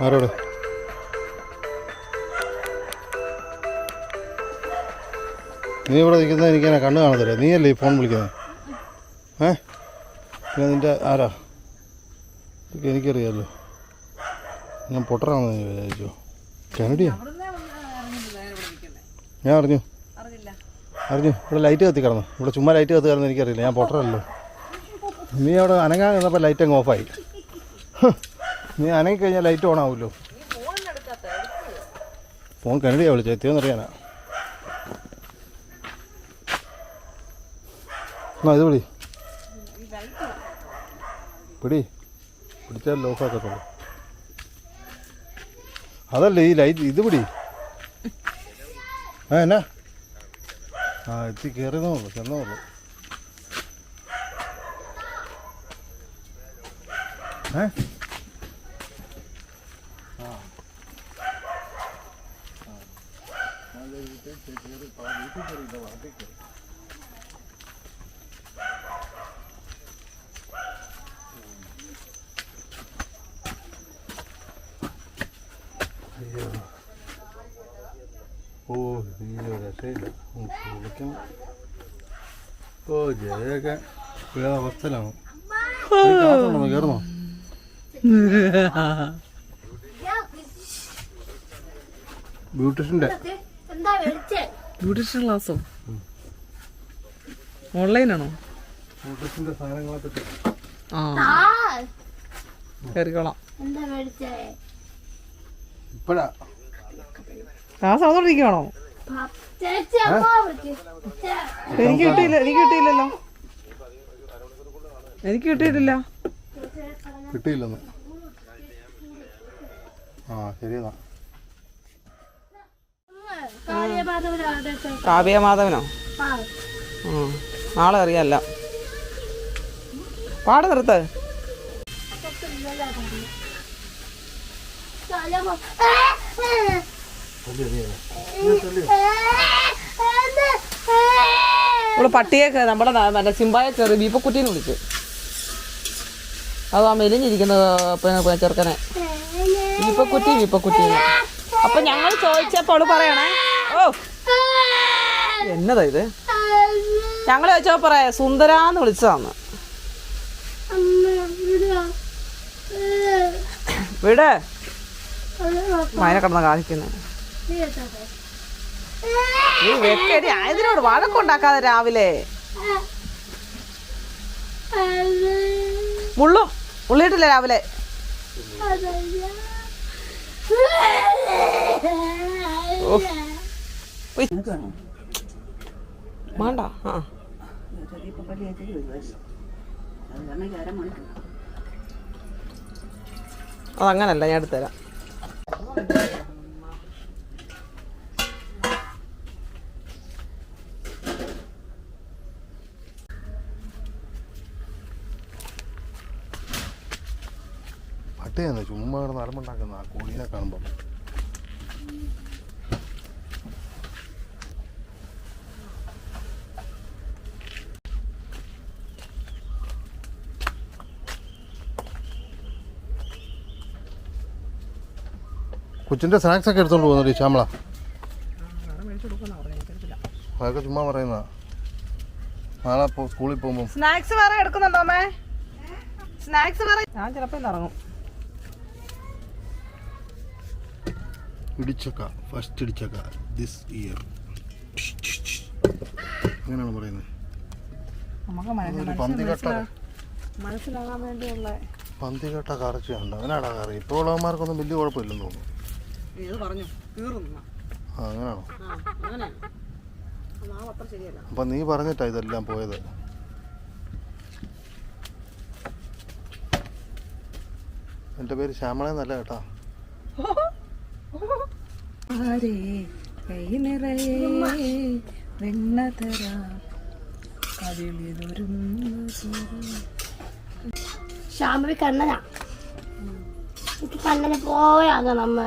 ആരോട്? നീ ഇവിടെ നിൽക്കുന്നത് എനിക്ക് എന്നെ കണ്ണ് കാണത്തില്ല. നീയല്ലേ ഈ ഫോൺ വിളിക്കുന്നത്? ഏ? പിന്നെ നിന്റെ ആരാ? ഇതൊക്കെ എനിക്കറിയാമല്ലോ ഞാൻ പൊട്ടറാണെന്ന് നീ കാനഡിയാ? ഞാൻ അറിഞ്ഞു. അറിഞ്ഞു. ഇവിടെ ലൈറ്റ് കത്തി കിടന്നു. ഇവിടെ ചുമ്മാ ലൈറ്റ് കത്തി കിടന്നു എനിക്കറിയില്ല. ഞാൻ പൊട്ടറല്ലോ നീ അവിടെ അനങ്ങാൻ നിന്നപ്പോൾ ലൈറ്റ് അങ്ങ് ഓഫായി. നീ അനങ്ങി കഴിഞ്ഞാൽ ലൈറ്റ് ഓൺ ആവുമല്ലോ ഫോൺ കനഡിയാ വിളിച്ചത് എത്തിയോന്നറിയാനാ എന്നാ ഇത് പിടി പിടി. പിടിച്ചാൽ ഓഫാക്കത്തുള്ളൂ അതല്ല ഈ ലൈറ്റ് ഇത് പിടി. ആ എന്നാ? ആ എത്തി കയറിയെന്നേ ഉള്ളൂ ചെന്നേ ഉള്ളൂ. ഏ ഓ അയ്യോ രക്ഷയില്ല ഉം, വിളിക്കണം ഓ ജയൊക്കെ ഏത് അവസ്ഥയിലാണ് കയറുന്നോ കയറുന്നോ ബ്യൂട്ടീഷ്യന്റെ എന്താ വിളിച്ചേ ബ്യൂട്ടീഷ്യൻ ക്ലാസ്സോ ഓൺലൈനാണോ ആ. കയറിക്കോളാം ക്ലാസ് ചേ- എനിക്ക് കിട്ടിയില്ല എനിക്ക് കിട്ടിയില്ലല്ലോ. എനിക്ക് കിട്ടിയിട്ടില്ല. കിട്ടിയില്ലെന്ന്. ആ ശരിയെന്നാ. കാര്യമാധവനാണ് കാവ്യ മാധവനോ ആ ആ നാളെ അറിയാല്ല. പാട നിർത്ത്. നമ്മൾ പട്ടിയെ നമ്മുടെ മറ്റേ സിംബായെ കയറി വീപ്പക്കുട്ടീന്ന് വിളിച്ചു. അത് ആ മെലിഞ്ഞിരിക്കുന്ന ചെറുക്കനെ. വീപ്പക്കുട്ടി വീപ്പക്കുട്ടീന്ന് അപ്പൊ ഞങ്ങൾ ചോദിച്ചപ്പോൾ പറയണേ. ഓ. എന്നതാ ഇത്? ഞങ്ങൾ ചോദിച്ചപ്പോ പറയാ സുന്ദരാന്ന് വിളിച്ചതാന്ന് വിട്. മയനെ കിടന്ന് കാണിക്കുന്നത് നീ വെക്കടി. ആയതിനോട് വഴക്കുണ്ടാക്കാതെ രാവിലെ. മുള്ളു. മുള്ളിയിട്ടില്ല രാവിലെ. വേണ്ട. ആ. അതങ്ങനല്ല ഞാൻ എടുത്തുതരാം. പട്ടിയാണ് ചുമ്മാ കിടന്ന് അലമ്പുണ്ടാക്കുന്ന ആ കോഴീനെ കാണുമ്പം. കൊച്ചിന്റെ സ്നാക്സ് ഒക്കെ എടുത്തോണ്ട് പോകുന്നുണ്ട് ശ്യാമള. അതൊക്കെ ചുമ്മാ പറയുന്ന നാളെ സ്കൂളിൽ പോകുമ്പോൾ സ്നാക്സ് വേറെ എടുക്കുന്നുണ്ടോ അമ്മേ? സ്നാക്സ് വേറെ ഞാൻ ചിലപ്പോ ഇറങ്ങും. ഇടിച്ചക്ക ഫസ്റ്റ് ഇടിച്ചക്ക ദിസ് ഇയർ അങ്ങനെയാണ് പറയുന്നത്. പന്തി കെട്ട കറച്ചുണ്ട് അങ്ങനെയാണോ കറി. ഇപ്പോൾ ഉള്ളവന്മാർക്കൊന്നും വലിയ കുഴപ്പമില്ലെന്ന് തോന്നുന്നു. ആ അങ്ങനെയാണോ? അപ്പം നീ പറഞ്ഞിട്ടാ ഇതെല്ലാം പോയത്. എന്റെ പേര് ശ്യാമള എന്നല്ല കേട്ടാ ആരേ കൈ നിറയെ വെണ്ണ തരാം കവിളിലൊരും ശ്യാമി കണ്ണനാ. എനിക്ക് കണ്ണനെ പോയാകാം നമ്മ.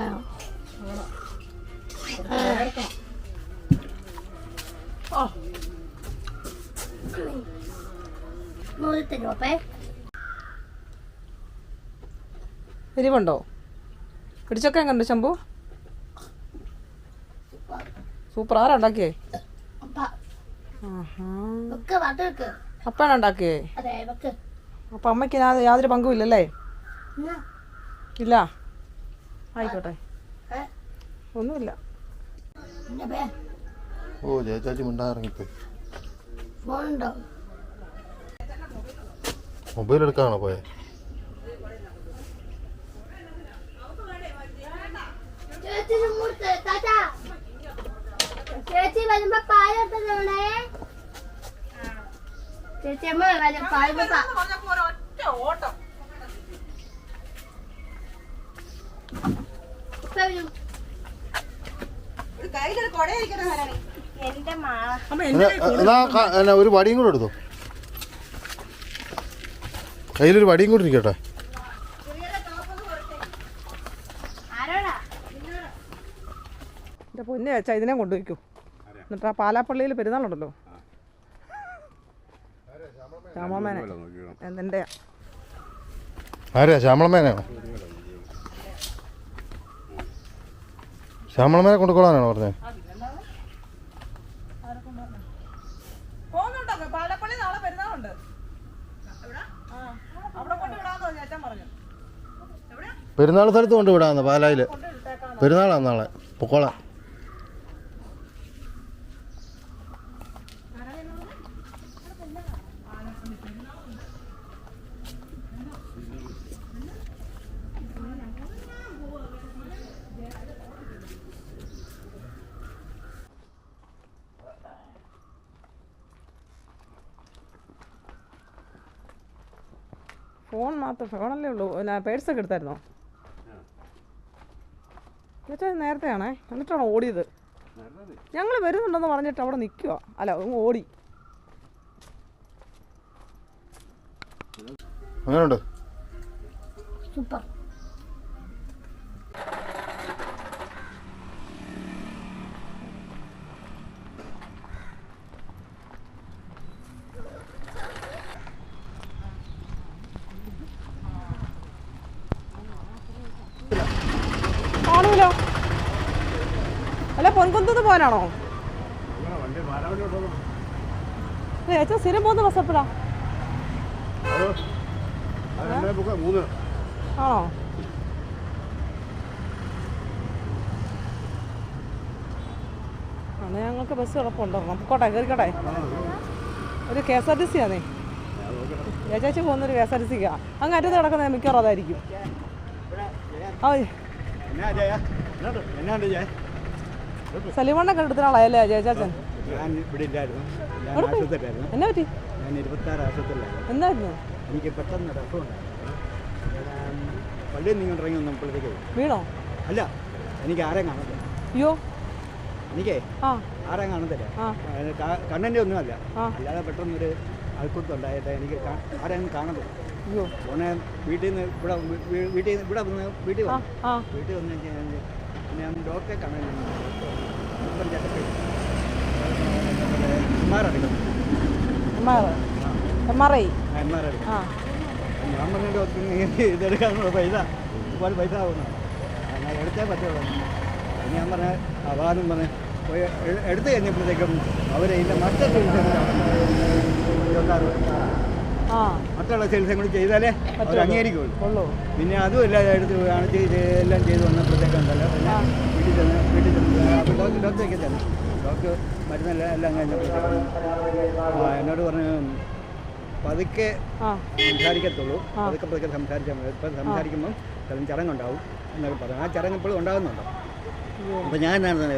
നൂറ്റി രൂപ എരിവുണ്ടോ? പിടിച്ചൊക്കെ എങ്ങനെ ശംഭു? സൂപ്പർ. ആരാ ഉണ്ടാക്കിയേ? അപ്പ അപ്പാണ് ഉണ്ടാക്കിയേ? അതെ അമ്മയ്ക്ക് യാതൊരു പങ്കും ഇല്ലല്ലേ ഇല്ല. ആയിക്കോട്ടെ? ഒന്നുമില്ല. ഓ ചേച്ചാച്ചി മിണ്ടാറങ്ങിപ്പോയി മൊബൈൽ എടുക്കാണോ പോയെ ചേച്ചി മുമ്പ് താറ്റാ ചേച്ചി വരുമ്പോ പാലെടുത്തേ ചേച്ചി അമ്മ വരും പാൽ ഓട്ടം വരും. അമ്മ എന്നാ ഒരു വടിയും കൂടെ എടുത്തോ? കയ്യിലൊരു വടിയും കൂടെ ഇരിക്കട്ടെ. പൊന്നെ വെച്ചാ ഇതിനെ കൊണ്ടുവയ്ക്കൂ എന്നിട്ട് ആ പാലാപ്പള്ളിയിൽ പെരുന്നാളുണ്ടല്ലോ. ശ്യാമളമേനോ ശ്യാമളമേനെ കൊണ്ടുകൊള്ളാനാണോ പറഞ്ഞത് പെരുന്നാൾ സ്ഥലത്ത് കൊണ്ടുവിടാന്ന് പാലായിൽ. പാലായിൽ പെരുന്നാളാണ് നാളെ. പൊക്കോളാം. ഫോൺ മാത്രം ഫോണല്ലേ ഉള്ളൂ. പിന്നെ പേഴ്സൊക്കെ എടുത്തായിരുന്നോ? എന്നിട്ട് ഇത് നേരത്തെയാണേ. എന്നിട്ടാണ് ഓടിയത്. ഞങ്ങൾ വരുന്നുണ്ടെന്ന് പറഞ്ഞിട്ട് അവിടെ നിൽക്കുക അല്ല ഓടി. അങ്ങനെയുണ്ട്? സൂപ്പർ. പോകാനാണോ? ചേച്ചാ സ്ഥിരം പോകുന്ന ബസ് എപ്പോഴാ? ആണോ? അന്ന് ഞങ്ങൾക്ക് ബസ് ഉറപ്പുണ്ടോ. നമുക്കോട്ടെ കയറിക്കോട്ടെ ഒരു K S R T C ആണേ. ഏച്ചാച്ചി പോകുന്നൊരു കെ എസ് ആർ ടി സിക്കാ അങ്ങ് അറ്റത്ത് കിടക്കുന്നത് മിക്കവാറും അതായിരിക്കും. ആ എന്നാണ്ട് ഞാൻ സലിമണ്ണൊക്കെ എടുത്തിട്ടാളല്ലേ ചേച്ചാച്ചൻ ഞാൻ ഇവിടെ ഇല്ലായിരുന്നു. ഞാൻ. ആശുപത്രിയിലായിരുന്നു. എന്നാ പറ്റി? ഞാൻ ഇരുപത്താറ് ആശുപത്രിയിലായിരുന്നു. എന്തായിരുന്നു? എനിക്ക് പെട്ടെന്ന് ഞാൻ പള്ളിയിൽ നിന്ന് ഇറങ്ങി വന്നപ്പോഴത്തേക്ക് വീണോ? അല്ല എനിക്ക് ആരെ കാണത്തില്ല അയ്യോ. എനിക്കേ ആരെ കാണത്തില്ല കണ്ണന്റെ ഒന്നും അല്ല. കണ്ണിന്റെ ഒന്നുമല്ല ആ. അല്ലാതെ പെട്ടെന്നൊരു അൽക്കുത്തുണ്ടായിട്ട് എനിക്ക് ആരെയും കാണത്തില്ല അയ്യോ. ഉടനെ വീട്ടിൽ നിന്ന് ഇവിടെ വീട്ടിൽ നിന്ന് ഇവിടെ വന്ന് വീട്ടിൽ വന്നു. വീട്ടിൽ വന്ന് ഞാൻ ഡോക്ടറെ കാണാൻ ഞാൻ ഇപ്പം ചേട്ടപ്പേ എം ആർ എടുക്കണം. M R M R I M R എടുക്കണം. ആ. ഞാൻ പറഞ്ഞ ഡോക്ടറിന് ഇതെടുക്കാനുള്ള പൈസ ഒരുപാട് പൈസ ആവുന്നു. എന്നാൽ എടുത്തേ പറ്റുള്ളൂ. ഞാൻ പറഞ്ഞ അവാദം പറഞ്ഞ് പോയി എ- എടുത്ത് കഴിഞ്ഞപ്പോഴത്തേക്കും അവരെ ഇതിന്റെ മറ്റ ചികിത്സ ഇരുപത്താറ് ആ മറ്റുള്ള ചികിത്സ കൂടി ചെയ്താലേ അവർ. അംഗീകരിക്കുള്ളൂ. പിന്നെ അതും എല്ലാം എടുത്ത് ഇത് എല്ലാം ചെയ്ത് വന്നപ്പോഴത്തേക്കുണ്ടല്ലോ പിന്നെ വീട്ടിൽ ചെന്ന് വീട്ടിൽ ചെന്ന് ഡോക്ടർ ഡോക്ടറേക്ക് തന്നെ ഡോക്ടർ മരുന്നെല്ലാം എല്ലാം കഴിഞ്ഞപ്പോഴത്തേക്ക് ആ, എന്നോട് പറഞ്ഞു പതുക്കെ സംസാരിക്കത്തുള്ളൂ. പതുക്കെ പതുക്കെ സംസാരിച്ചാൽ മതി. ഇപ്പം സംസാരിക്കുമ്പം ചിലപ്പോൾ ചടങ്ങുണ്ടാവും എന്നൊക്കെ പറഞ്ഞു. ആ ചടങ്ങ് ഇപ്പോഴും ഉണ്ടാകുന്നുണ്ടോ. അപ്പം ഞാൻ എന്താണ്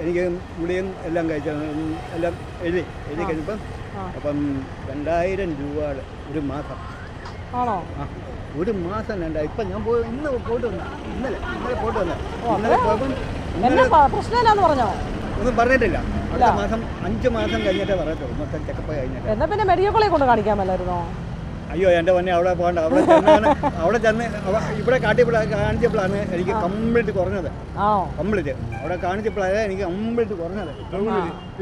എനിക്ക് ഗുളിയും എല്ലാം കഴിച്ച എല്ലാം എഴുതി എഴുതി കഴിഞ്ഞപ്പം. അപ്പം രണ്ടായിരം രൂപ ഒരു മാസം. ആണോ? ഒരു മാസം രണ്ടായി ഇപ്പം ഞാൻ പോയി ഇന്ന് പോയിട്ട് വന്ന. ഇന്നലെ ഇന്നലെ പോയിട്ട് വന്ന. ഇന്നലെ പോയപ്പം പ്രശ്നമില്ലാന്ന് പറഞ്ഞോ? ഒന്നും പറഞ്ഞിട്ടില്ല. അടുത്ത മാസം അഞ്ച് മാസം കഴിഞ്ഞിട്ടേ പറയത്തുള്ളൂ മൊത്തം ചെക്കപ്പ് കഴിഞ്ഞിട്ട്. എന്നാ പിന്നെ മെഡിക്കൽ കോളേജ് കൊണ്ട് കാണിക്കാമല്ലായിരുന്നോ അയ്യോ എന്റെ പൊന്നെ അവിടെ പോകണ്ട. അവിടെ ചെന്ന് അവിടെ ചെന്ന് ഇവിടെ കാട്ടിയപ്പോഴാണ് കാണിച്ചപ്പോഴാണ് എനിക്ക് കംപ്ലീറ്റ് കുറഞ്ഞത്. കംപ്ലീറ്റ് അവിടെ കാണിച്ചപ്പോഴാണ് എനിക്ക് കംപ്ലീറ്റ് കുറഞ്ഞത്.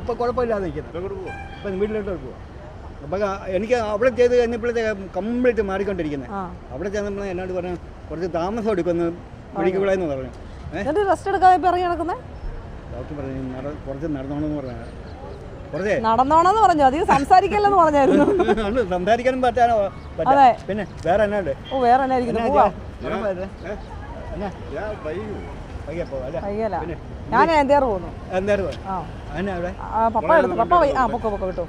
ഇപ്പം കുഴപ്പമില്ലാതെ നിൽക്കുന്നത് ഇപ്പം വീട്ടിലോട്ട് പോവാം. അപ്പം എനിക്ക് അവിടെ ചെയ്ത് കഴിഞ്ഞപ്പോഴത്തേക്ക് കംപ്ലീറ്റ് മാറിക്കൊണ്ടിരിക്കുന്നത് അവിടെ ചെന്നപ്പോൾ എന്നോട് പറഞ്ഞു കുറച്ച് താമസം എടുക്കുമെന്ന് മെഡിക്കൽ എന്ന് പറഞ്ഞു. റെസ്റ്റ് എടുക്കാതെ ഇപ്പൊ ഇറങ്ങി നടക്കുന്നത് ഡോക്ടർ പറഞ്ഞു കുറച്ച് നടന്നോണെന്ന് പറഞ്ഞു. നടന്നോണെന്ന് പറഞ്ഞു. അധികം സംസാരിക്കല്ലെന്ന് പറഞ്ഞായിരുന്നു. സംസാരിക്കാനും പറ്റാനോ പറ്റാ അതെ. പിന്നെ വേറെ എന്നാ ഓ വേറെ ഞാൻ എന്തേറ് പോകുന്നു? പപ്പ എടുത്തു. പപ്പ ആ പൊക്കോ പൊക്കോ കിട്ടോ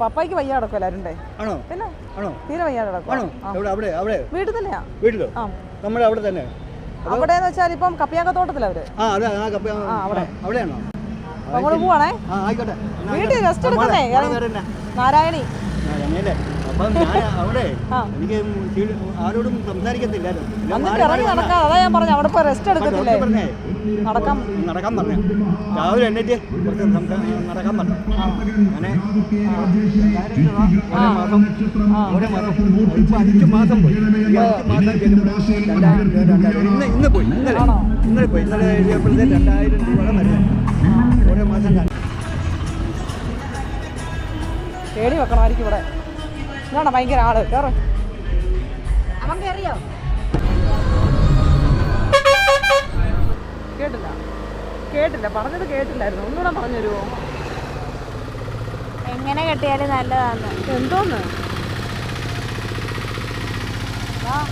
പപ്പയ്ക്ക് വയ്യ കിടക്കും എല്ലാവരും പിന്നെ ആണോ? തീരെ വയ്യ ആണോ? കിടക്കും അവിടെ അവിടെ? വീട്ടിൽ തന്നെയാ. വീട്ടിലോ? ആ. നമ്മുടെ അവിടെ തന്നെ? അവിടെ എന്ന് വെച്ചാൽ ഇപ്പം കപ്പിയാക്കത്തോട്ടത്തിലാ അവർ. അവിടെയാണോ? അങ്ങോട്ട് പോവാണേ. വീട്ടിൽ. റെസ്റ്റ് എടുക്കുന്നേ. നാരായണി. ആ, ആരോടും സംസാരിക്കത്തില്ലായിരുന്നു. മാറി ഇറങ്ങി. നടക്കാം അതാ ഞാൻ പറഞ്ഞു അവിടെ പോയി റെസ്റ്റ് എടുക്കത്തില്ലേ? നടക്കാം നടക്കാൻ പറഞ്ഞു. രാവിലെ എണ്ണീറ്റ് കുറച്ച് നടക്കാൻ പറഞ്ഞു. അങ്ങനെ മാസം ഓരോ മാസം ഇപ്പൊ അഞ്ച് മാസം പോയി. രൂപ രണ്ടായിരം ഇന്ന് ഇന്ന് പോയി. ഇന്നലെ ആണോ? ഇന്നലെ പോയി. ഇന്നലെ എഴുതിയപ്പോഴത്തെ രണ്ടായിരം രൂപയുടെ മരുന്ന് ഓരോ മാസം രണ്ട് പേടി വെക്കണമായിരിക്കും ഇവിടെ. ഇതാണ് ഭയങ്കര ആൾ? കേറ്. അവൻ കയറിയോ കേട്ടില്ല. കേട്ടില്ല. പറഞ്ഞത് കേട്ടില്ലായിരുന്നു. ഒന്നുകൂടെ പറഞ്ഞു തരുമോ എങ്ങനെ കെട്ടിയാലും നല്ലതാണ് എന്തോന്ന്? കാണാം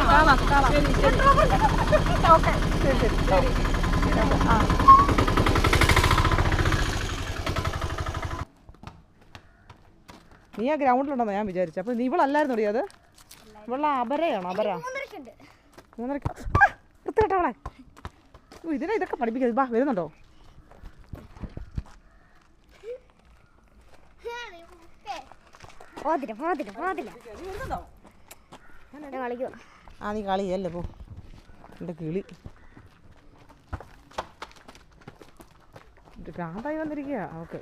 കാണാം ഓക്കെ ശരി ശരി ശരി ആ നീ ആ ഗ്രൗണ്ടിലുണ്ടെന്ന് ഞാൻ വിചാരിച്ചു. അപ്പൊ നീ ഇവളല്ലായിരുന്നു അത്? ഇവളെ അപരയാണ് അപര. മൂന്നരക്ക്. ഇതിനെ ഇതൊക്കെ പഠിപ്പിക്കരുത് ബാ വരുന്നുണ്ടോ? പോതില്ല പോതില്ല ഞാൻ കളിക്കുക ആ നീ കളിയല്ലേ പോ. എന്റെ കിളി. ഭ്രാന്തായി വന്നിരിക്കുക ഓക്കെ.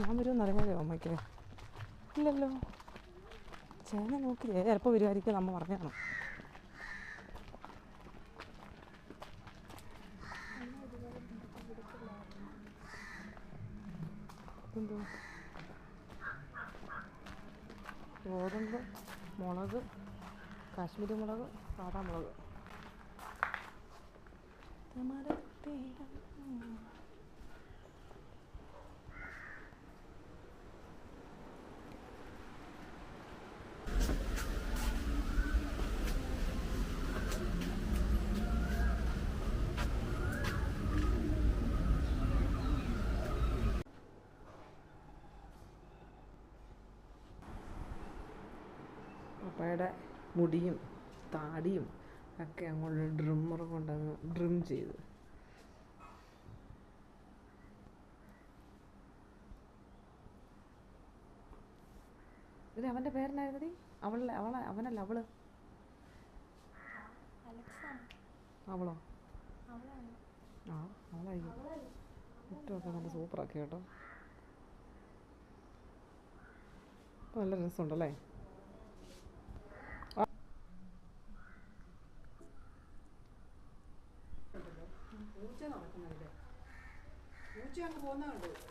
ഞാൻ വരുമെന്ന് അറിയാമോ അമ്മയ്ക്ക് ഇല്ലല്ലോ. ചേന നോക്കില്ലേ ചിലപ്പോൾ വരുമായിരിക്കും നമ്മ പറഞ്ഞാണ് എന്തോ ഗോതമ്പ് മുളക് കാശ്മീരി മുളക് സാധാ മുളക്. പപ്പയുടെ മുടിയും താടിയും ഒക്കെ അങ്ങോട്ട് ഡ്രിമ്മർ കൊണ്ടങ്ങ് ഡ്രിം ചെയ്ത്. ഇത് അവന്റെ പേരെന്നായിരുന്നടി അവളെ അവളെ അവനല്ല അവൾ. അവളോ? ആ അവളായിരിക്കും മുറ്റമൊക്കെ നല്ല സൂപ്പറാക്കി കേട്ടോ. നല്ല രസമുണ്ടല്ലേ? 这样那里。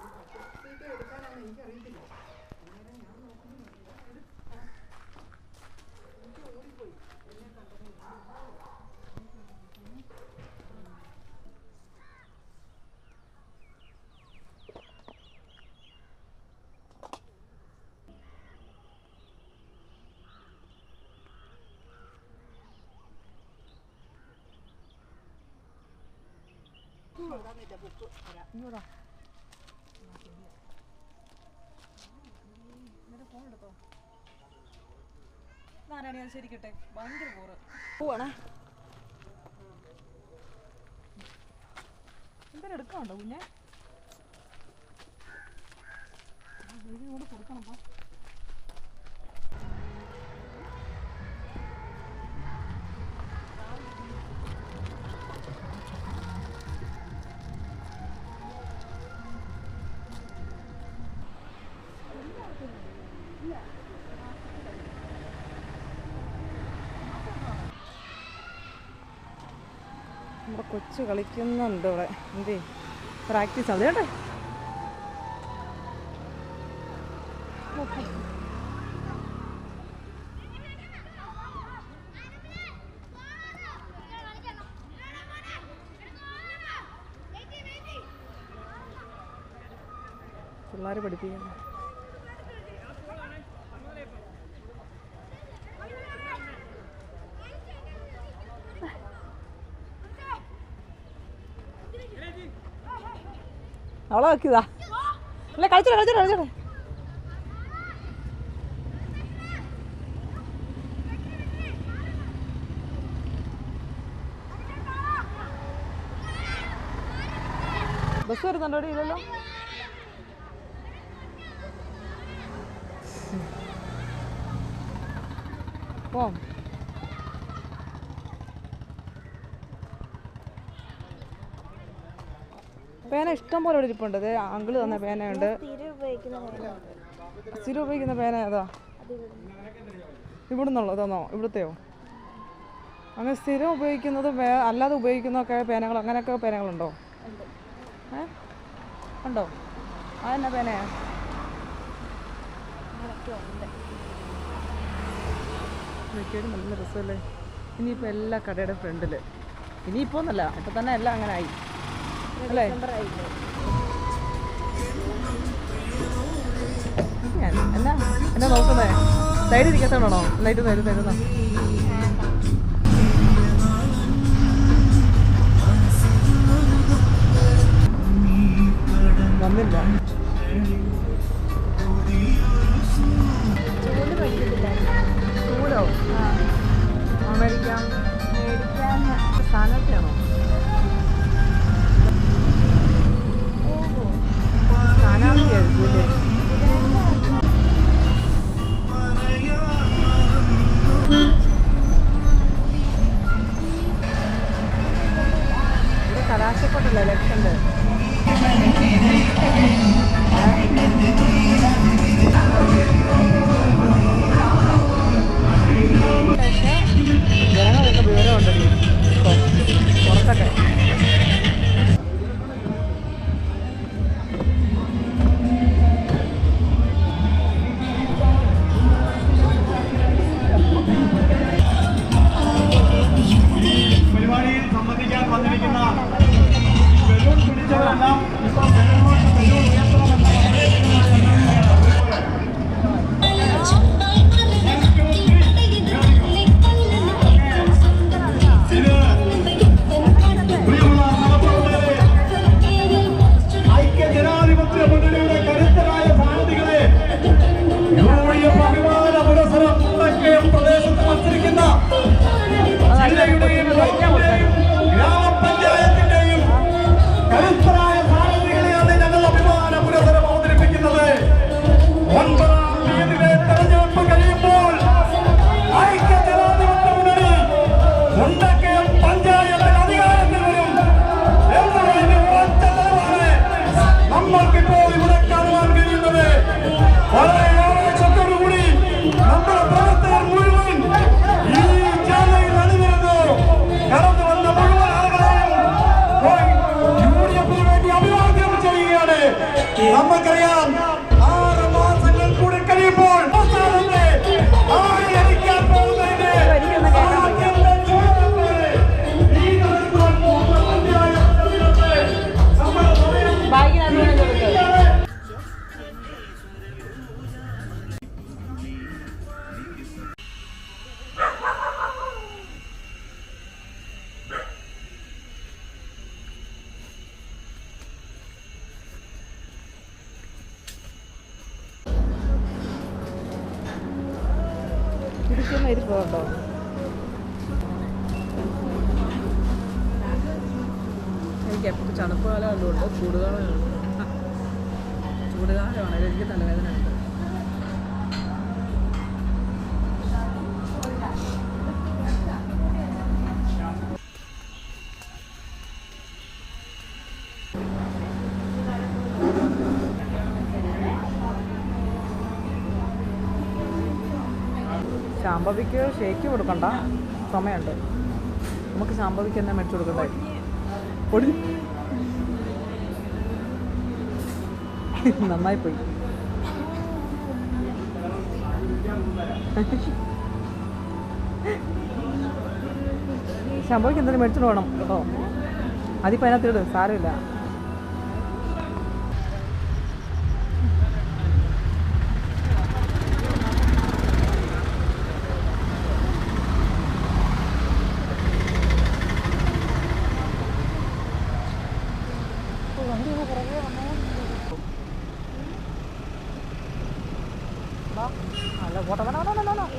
നാരായണ ശരിക്കട്ടെ ഭയങ്കര ബോറ് പോവാണേ എന്തെങ്കിലും എടുക്കാനുണ്ടോ കുഞ്ഞെ കൊടുക്കണം കൊച്ചു കളിക്കുന്നുണ്ട് ഇവിടെ. എന്തേ പ്രാക്ടീസ് അത് കേട്ടെ പിള്ളേർ പഠിപ്പിക്കുന്നു. അവളെ വെക്കിയതാ അല്ല കളിച്ചോ കളിച്ചോ കളിച്ചോ ബസ് വരുന്നുണ്ടോ അവിടെ ഇല്ലല്ലോ? പോം പേന ഇഷ്ടം പോലെ ഇവിടെ ഇരിപ്പുണ്ട്. ഇത് അങ്കിൾ തന്ന പേനയുണ്ട്. സ്ഥിരം ഉപയോഗിക്കുന്ന പേന. ഏതാ? അത് ഇവിടുന്ന്. ഇവിടുന്നുള്ളതാണോ ഇവിടുത്തെയോ? അങ്ങനെ സ്ഥിരം ഉപയോഗിക്കുന്നത് അല്ലാതെ ഉപയോഗിക്കുന്നതൊക്കെ പേനകൾ അങ്ങനെയൊക്കെ പേനകളുണ്ടോ. ഏ? ഉണ്ടോ? അതെന്നാ പേനയാ നല്ല രസമല്ലേ? ഇനിയിപ്പോൾ എല്ലാ കടയുടെ ഫ്രണ്ടിൽ ഇനിയിപ്പോൾ ഒന്നല്ല ഇപ്പം തന്നെ എല്ലാം അങ്ങനെ ആയി. അല്ലേ? എന്നാ എന്നാ നോക്കുന്നേ? സൈഡിൽ ഇരിക്കത്തോണോ നന്നായിട്ട് തരും തരുന്ന വന്നില്ല. എനിക്ക് തലവേദന ഉണ്ട്. ശാമ്പവിക്ക് ഷേക്ക് കൊടുക്കണ്ട. സമയമുണ്ട്. നമുക്ക് ശാമ്പവിക്ക് തന്നെ മേടിച്ചു കൊടുക്കണ്ടേ? പൊടി. നന്നായി പോയി. ശമ്പളിക്ക് എന്തായാലും മേടിച്ചിട്ട് വേണം കേട്ടോ അതിപ്പോൾ അതിനകത്തിട് സാരമില്ല അല്ല പോട്ടെ വേണം വേണം വേണം വേണം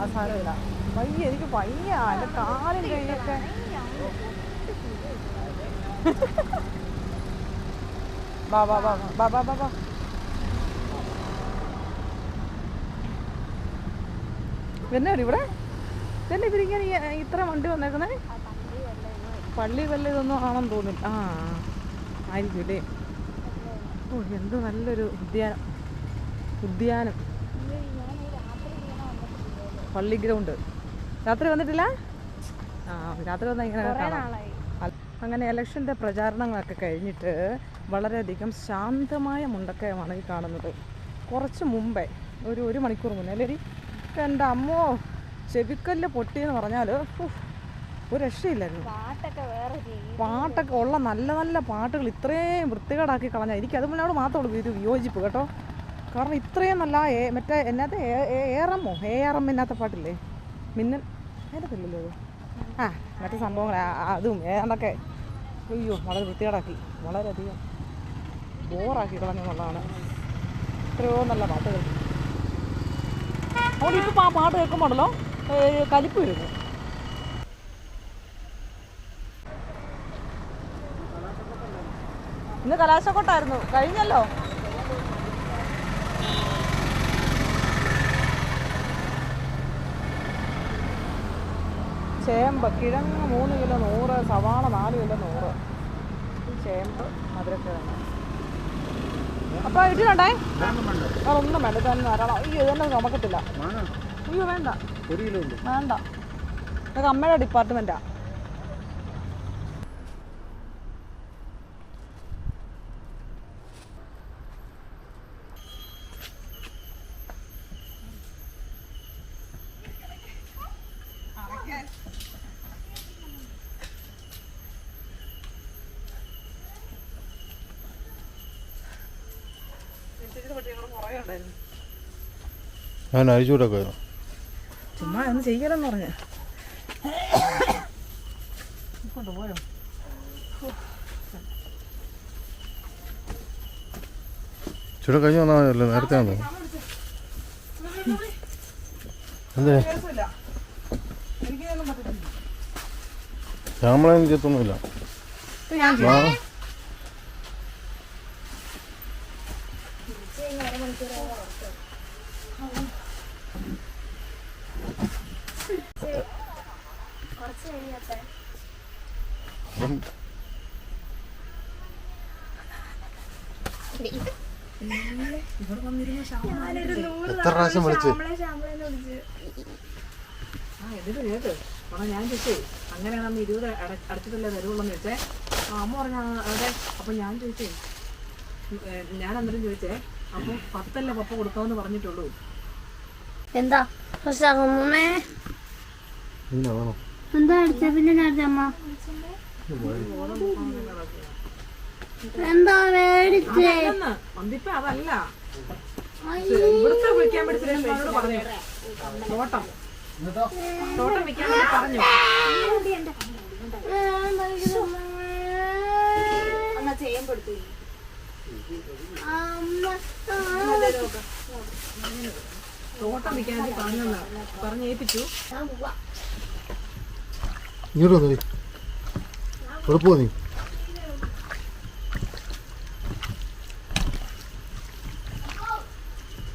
ആ സാരമില്ല വയ്യ എനിക്ക് വയ്യ. എന്റെ കാലും കഴിഞ്ഞൊക്കെ വാ വാ വാ വാ വാ വാ വാ എന്നാടി ഇവിടെ? തന്നെ ഇവരിങ്ങനെ ഇത്ര വണ്ടി വന്നേക്കുന്നേ? പള്ളി വല്ല ഇതൊന്നും ആണെന്ന് തോന്നില്ല ആ ആയിരിക്കും അല്ലേ? ഓ എന്ത് നല്ലൊരു ഉദ്യാനം. ഉദ്യാനം. പള്ളി ഗ്രൗണ്ട്. രാത്രി വന്നിട്ടില്ല? ആ രാത്രി വന്നാൽ ഇങ്ങനെ കാണാം. അങ്ങനെ ഇലക്ഷന്റെ പ്രചാരണങ്ങളൊക്കെ കഴിഞ്ഞിട്ട് വളരെയധികം ശാന്തമായ മുണ്ടക്കയമാണ് ഈ കാണുന്നത്. കുറച്ച് മുമ്പേ ഒരു ഒരു മണിക്കൂർ മുന്നേ അല്ലെങ്കിൽ എന്റെ അമ്മോ ചെവിക്കല്ല് പൊട്ടിയെന്ന് പറഞ്ഞാൽ ഒരു രക്ഷയില്ലായിരുന്നു. പാട്ടൊക്കെ ഉള്ള നല്ല നല്ല പാട്ടുകൾ ഇത്രയും വൃത്തികേടാക്കി കളഞ്ഞാൽ എനിക്ക് അതുപോലെ മാത്രമേ ഉള്ളൂ. ഒരു വിയോജിപ്പ് കേട്ടോ. കാരണം ഇത്രയും നല്ല മറ്റേ എന്നാത്ത ഏറമ്മോ എ ആർ എം ഇന്നത്തെ പാട്ടില്ലേ? മിന്നൽ. അതിനകത്തില്ലല്ലോ അത് ആ മറ്റേ സംഭവങ്ങൾ അതും ഏതാണ്ടൊക്കെ അയ്യോ വളരെ വൃത്തികേടാക്കി. വളരെയധികം ബോറാക്കി കളഞ്ഞു എന്നുള്ളതാണ് എത്രയോ നല്ല പാട്ടുകൾ. അതുകൊണ്ട് ഇപ്പം ആ പാട്ട് കേൾക്കുമ്പോഴല്ലോ കലിപ്പ് വരുന്നു. ഇന്ന് കലാശക്കൊട്ടായിരുന്നു. കഴിഞ്ഞല്ലോ? ചേമ്പ് കിഴങ്ങ് മൂന്ന് കിലോ നൂറ് സവാള നാല് കിലോ നൂറ്. ചേമ്പ് മധുരക്കിഴങ്ങ്. അപ്പോൾ ഇട്ടിട്ടുണ്ടേ വേറെ ഒന്നും വേണ്ട തന്നെ ധാരാളം. അയ്യോ ഇതൊന്നും നമുക്കത്തില്ല അയ്യോ വേണ്ട. വേണ്ട. ഇതൊക്കെ അമ്മയുടെ ഡിപ്പാർട്ട്മെന്റാ ഞാൻ അഴിച്ചുവിട്ടൊക്കെ ചുമ്മാ ഒന്ന് ചെയ്യലെന്ന് പറഞ്ഞ. കൊണ്ടുപോയോ? ചൂടെ കഴിഞ്ഞ് വന്നാൽ മതിയല്ലോ നേരത്തെ വന്നു. എന്തിനാ? കേസില്ല എനിക്കിതൊന്നും പറ്റത്തില്ല ശ്യാമളയും ചെത്തൊന്നുമില്ല ഇത് ഞാൻ ആ കുറച്ച് കഴിയട്ടെ അപ്പം എത്ര പ്രാവശ്യം വിളിച്ച്? ആ എന്നിട്ട് കേട്ട് അപ്പം ഞാൻ ചോദിച്ചേ അങ്ങനെയാണ് ഇരുപത് ചോദിച്ചേ. ആ അമ്മ പറഞ്ഞ അതെ. അപ്പം ഞാൻ ചോദിച്ചേ ഞാൻ അന്നേരം ചോദിച്ചേ അപ്പം പത്തല്ലേ പപ്പ കൊടുക്കാമെന്ന് പറഞ്ഞിട്ടുള്ളൂ. എന്താ? എന്താ അടിച്ച? പിന്നെ നേരത്തെ അമ്മ? എന്താ മേടിച്ചേ? അതല്ല. ഇവിടുത്തെ വിളിക്കാൻ പറ്റത്തില്ല പറഞ്ഞു. തോട്ടം. തോട്ടം വെക്കാൻ പറഞ്ഞു. എന്നാ ചെയ്യാൻ പെടുത്തു തോട്ടം വെക്കാൻ പറഞ്ഞു പറഞ്ഞു ഏൽപ്പിച്ചു ഇങ്ങോട്ട് വന്നു. ഇവിടെ പോ നീ?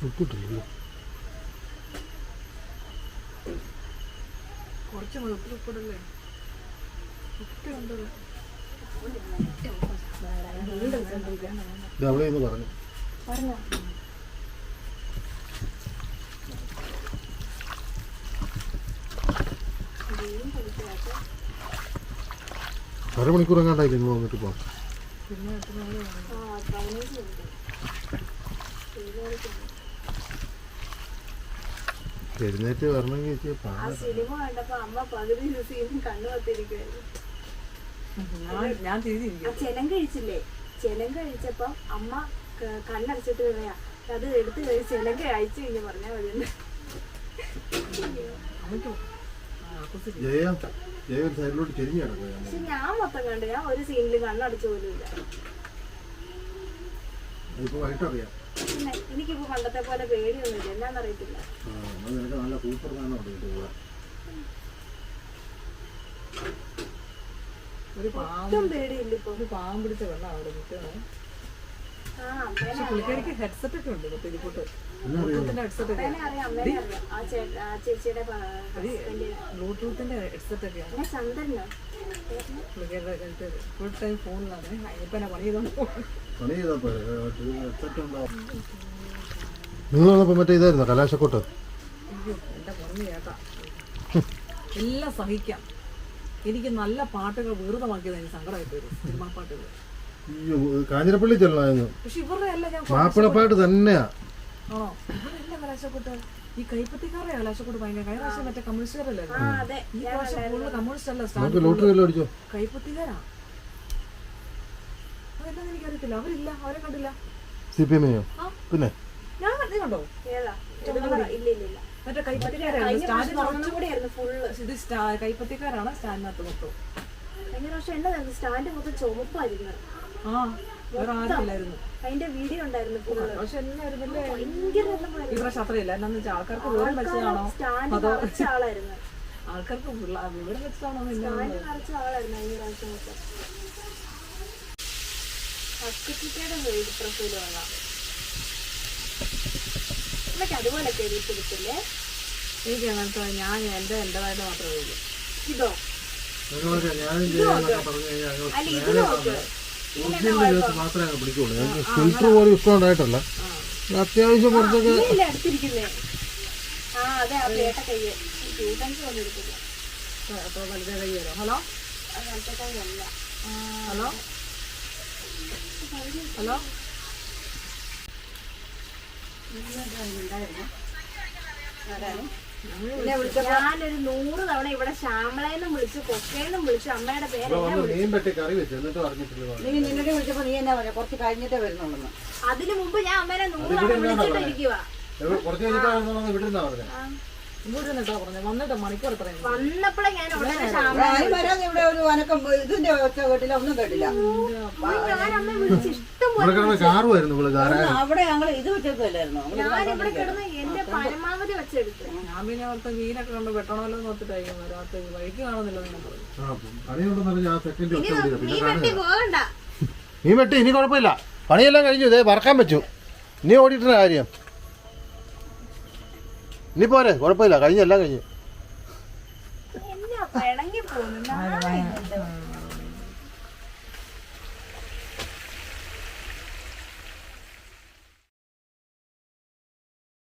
ഉപ്പിട്ടില്ല കുറച്ച് മാത്രം ഉപ്പിടല്ലേ ഇത് അവിടെ ഇന്ന് പറഞ്ഞു. പറഞ്ഞോ. അരമണിക്കൂർ എങ്ങാണ്ടായി നിങ്ങൾ വന്നിട്ട് പോകാം പിന്നെ ആ തിരിഞ്ഞിരിക്കും. ചെലം കഴിച്ചില്ലേ? ചെലം കഴിച്ചപ്പോ അമ്മ കണ്ണടച്ചിട്ട് പറയാ അത് എടുത്ത് കഴിച്ച് ചെലം കഴിച്ചു കഴിഞ്ഞ് പറഞ്ഞാ മതി സൈഡിലോട്ട് ചെരിഞ്ഞ് പക്ഷെ ഞാൻ മൊത്തം കണ്ടു. ഞാൻ ഒരു സീനിൽ കണ്ണടച്ചു പോലും ഇല്ല. വൈകിട്ടറിയാം പിന്നെ എനിക്കിപ്പോ പണ്ടത്തെ പോലെ പേടിയൊന്നുമില്ല. എന്നാന്നറിയത്തില്ല നിനക്ക് നല്ല സൂപ്പർ സാധനം ഉണ്ട് ഇതിന്റെ കൂടെ ഒരു പാമ്പ് ഒട്ടും പേടിയില്ല ഇപ്പൊ. ഒരു പാമ്പ് പിടിച്ച വെള്ളം അവിടെ നിൽക്കുന്നത്. പുള്ളിക്കാരിക്ക് ഹെഡ്സെറ്റ് ഒക്കെ ഉണ്ട്. ബ്ലൂടൂത്തിന്റെ ഹെഡ്സെറ്റ് ഒക്കെ ബ്ലൂടൂത്തിന്റെ ഹെഡ്സെറ്റ് പുള്ളിക്കാരുടെ ഫുൾ ടൈം ഫോണിലാണ് ഇപ്പൊ എന്നെ പണി ചെയ്തോണ്ട് പണി നിങ്ങൾ വന്നപ്പോൾ മറ്റേ ഇതായിരുന്നു? കലാശക്കോട്ട്? പുറമെ കേട്ടാ എല്ലാം സഹിക്കാം. എനിക്ക് നല്ല പാട്ടുകൾ വീർതമാക്കിയത് എനിക്ക് സങ്കടമായി പോയി സിനിമാ പാട്ടുകൾ. അയ്യോ കാഞ്ഞിരപ്പള്ളി ചെല്ലണമായിരുന്നു. പക്ഷെ ഇവരുടെ എല്ലാം ഞാൻ മാപ്പിളപ്പാട്ട് തന്നെയാ. ആണോ കലാശക്കൂട്ട്. ഈ കൈപ്പത്തിക്കാരുടെ കലാശക്കൂട്ട് ഭയങ്കര കഴിഞ്ഞ പ്രാവശ്യം മറ്റേ കമ്മ്യൂണിസ്റ്റുകാരല്ലേ? ഈ പ്രാവശ്യം കമ്മ്യൂണിസ്റ്റ് അല്ല നമുക്ക് സ്റ്റാൻഡ് ലോട്ടറി വല്ലതും അടിച്ചോ? കൈപ്പത്തിക്കാരാ? എനിക്കറിയത്തില്ല. അവരില്ല. അവരെ കണ്ടില്ല. സി പി എമ്മിനെയോ പിന്നെ? ഞാൻ കണ്ടു കണ്ടോ. ഏതാ? ഇല്ല ഇല്ല. ഇല്ല മറ്റേ കൈപ്പത്തിക്കാരാണ് കഴിഞ്ഞ സ്റ്റാൻഡ് പ്രാവശ്യം തുറന്നുകൂടിയായിരുന്നു ഫുള്ള് ഇത് സ്റ്റാ- കൈപ്പത്തിക്കാരാണ് സ്റ്റാൻഡിനകത്ത് മൊത്തം. കഴിഞ്ഞ പ്രാവശ്യം എന്നതായിരുന്നു സ്റ്റാൻഡ് മൊത്തം ചുമപ്പായിരുന്നു ആ വേറെ ആരുമില്ലായിരുന്നു അതിന്റെ വീഡിയോ ഉണ്ടായിരുന്നു ഫുള്ള് പക്ഷെ എല്ലാവരും വലിയ ഭയങ്കര രസമായിരുന്നു. ഈ പ്രാവശ്യം അത്രയില്ല. എന്നാന്ന് വെച്ചാൽ ആൾക്കാർക്ക് വിവരം വെച്ചതാണോ? അതോ ആൾക്കാർക്ക് വിവരം വെച്ചതാണോ എന്ന് സ്റ്റാൻഡ് നിറച്ച ആളായിരുന്നു കഴിഞ്ഞ പ്രാവശ്യം മൊത്തം. അക്കിറ്റിക്കയുടെ പ്രൊഫൈൽ കൊള്ളാം എന്നൊക്കെ അതുപോലെ എഴുതിപ്പിടിച്ചില്ലേ എനിക്ക് അങ്ങനത്തെ ഞാൻ എന്റെ എന്റെതായിട്ട് മാത്രമേ ഉള്ളൂ. ഇതോ? അല്ല ഇത്? നോക്ക് ഒറിജിനൽ ദിവസം മാത്രമേ ഞങ്ങൾ പിടിക്കുള്ളൂ. ഞങ്ങൾക്ക് ഫിൽറ്റർ പോലും ഇഷ്ടമുണ്ടായിട്ടല്ല. അത്യാവശ്യം കുറച്ചൊക്കെ ഹലോ? ഹലോ? ഹലോ? ഞാനൊരു നൂറ് തവണ ഇവിടെ ശ്യാമളേന്നും വിളിച്ചു കൊക്കേന്നും വിളിച്ചു അമ്മയുടെ പേര് ഇവിടെ വന്ന് കറി വെച്ച് എന്നിട്ട് നീ നിന്നെ വിളിച്ചപ്പോ നീ എന്നാ പറയാ? കുറച്ച് കഴിഞ്ഞിട്ടേ വരുന്നുള്ളൂ അതിനു മുമ്പ് ഞാൻ അമ്മേനെ നൂറ് തവണ വിളിച്ചിട്ടിരിക്കുക വന്നപ്പോഴേ ഞാൻ ഉടനെ ശ്യാമള വരാൻ ഇവിടെ ഒരു അനക്കം ഇതിന്റെ ഒച്ച കേട്ടില്ല ഒന്നും കേട്ടില്ല. അവിടെ ഞങ്ങൾ ഇത് വെച്ചേക്കല്ലായിരുന്നു കിടന്ന് എന്റെ പരമാവധി വെച്ചെടുത്തു. ഞാൻ പിന്നെ അവിടുത്തെ മീനൊക്കെ കണ്ട് വെട്ടണമല്ലോ എന്ന് ഓർത്തിട്ടായിരിക്കും വഴിക്ക് കാണുന്നില്ല നീ വെട്ടി പോകണ്ട. നീ വെട്ടി ഇനി കുഴപ്പമില്ല. പണിയെല്ലാം കഴിഞ്ഞു ഇതേ വറക്കാൻ പറ്റൂ. നീ ഓടിയിട്ടുള്ള കാര്യം. ഇനി പോരെ കുഴപ്പമില്ല കഴിഞ്ഞല്ല കഴിഞ്ഞു. പിണങ്ങി പോകുന്നു